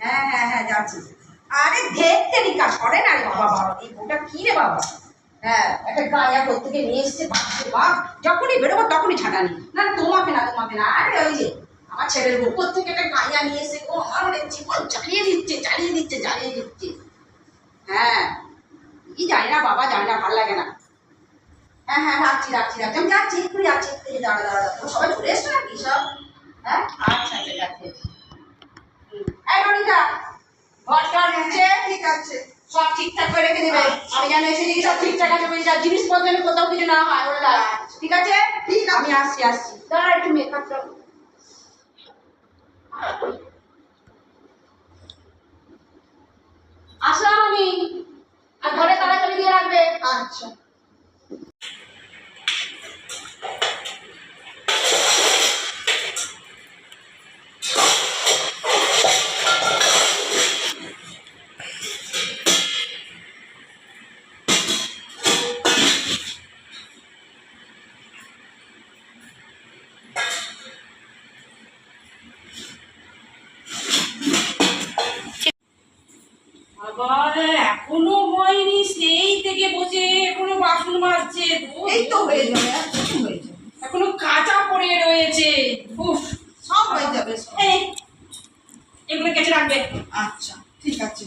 হ্যাঁ হ্যাঁ হ্যাঁ যাচ্ছি। আরে দেখতে নিকা সরে না রে বাবা এই বউটা কি রে বাবা? হ্যাঁ একটা গায়া প্রত্যেকে নিয়ে এসছে বাপরে বাপ, যখনই বেরোবো তখনই ছাটানি না না, তোমাকে না তোমাকে না, আরে ওই যে, আমার ছেলের বউ প্রত্যেকে একটা গায়া নিয়ে এসে ও আমার জীবন জ্বালিয়ে দিচ্ছে জ্বালিয়ে দিচ্ছে জ্বালিয়ে দিচ্ছে। হ্যাঁ কি জানি না বাবা, জানি না, ভালো লাগে না। হ্যাঁ হ্যাঁ রাখছি রাখছি রাখছি, আমি যাচ্ছি, এক্ষুনি যাচ্ছি, এক্ষুনি দাঁড়া দাঁড়া দাঁড়া সবাই চলে এসছো নাকি সব? হ্যাঁ আচ্ছা আচ্ছা যাচ্ছি হুম। এই ঘর টর হচ্ছে ঠিক আছে। সব ঠিকঠাক করে রেখে দেবে। আমি যেন এসে দেখি সব ঠিকঠাক আছে বলে যা জিনিসপত্র যেন কোথাও কিছু না হয় বলে ঠিক আছে? ঠিক আমি আসছি আসছি। দাঁড়া একটু আসলাম আমি। আর ঘরে তাড়াতাড়ি দিয়ে রাখবে। আচ্ছা। এখনও হয়নি সেই থেকে বসে এখনও বাসন মাজছে এই তো হয়ে যাবে আর কিছু হয়ে যাবে। এখনও কাঁচা পড়ে রয়েছে উফ। সব হয়ে যাবে এগুলো কেটে রাখবে। আচ্ছা ঠিক আছে।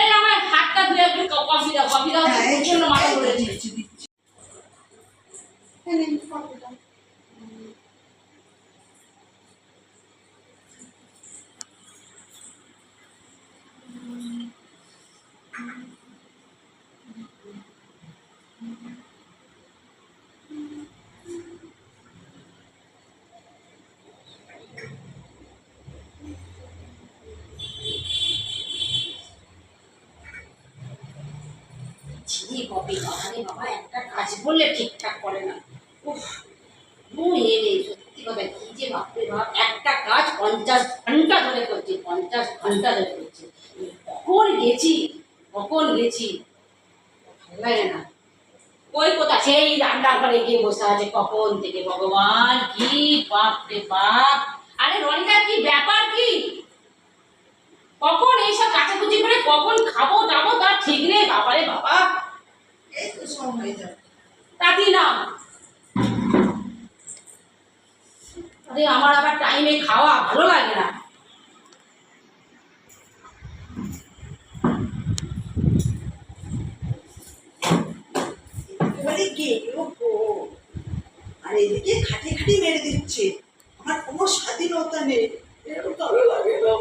এই আমার হাতটা ধুয়ে একটু কফি দাও কফি দাও হ্যাঁ এই প্রচণ্ড মাথা ধরেছে দিচ্ছি দিচ্ছি। একটা কাজ বললে ঠিকঠাক করে না। সত্যি কথা, কি যে বাপরে বাপ একটা কাজ পঞ্চাশ ঘণ্টা ধরে করছে, পঞ্চাশ ঘণ্টা ধরে করছে। কখন গেছি কখন গেছি, ভালো লাগে না। ওই কোথা, সেই রান্না ঘরে গিয়ে বসে আছে, কখন থেকে ভগবান, কি বাপ রে বাপ আরে রনিতা কি ব্যাপার কি? কখন এইসব কাচাকুচি করে কখন খাব দাবো তার ঠিক নেই, বাবারে বাবা। সব হয়ে যাবে। তাতি না আরে, আমার আবার টাইমে খাওয়া ভালো লাগে না। আর এদিকে খাটি খাটি মেরে দিচ্ছে। আমার কোনো স্বাধীনতা নেই। এরকম ভালো লাগে না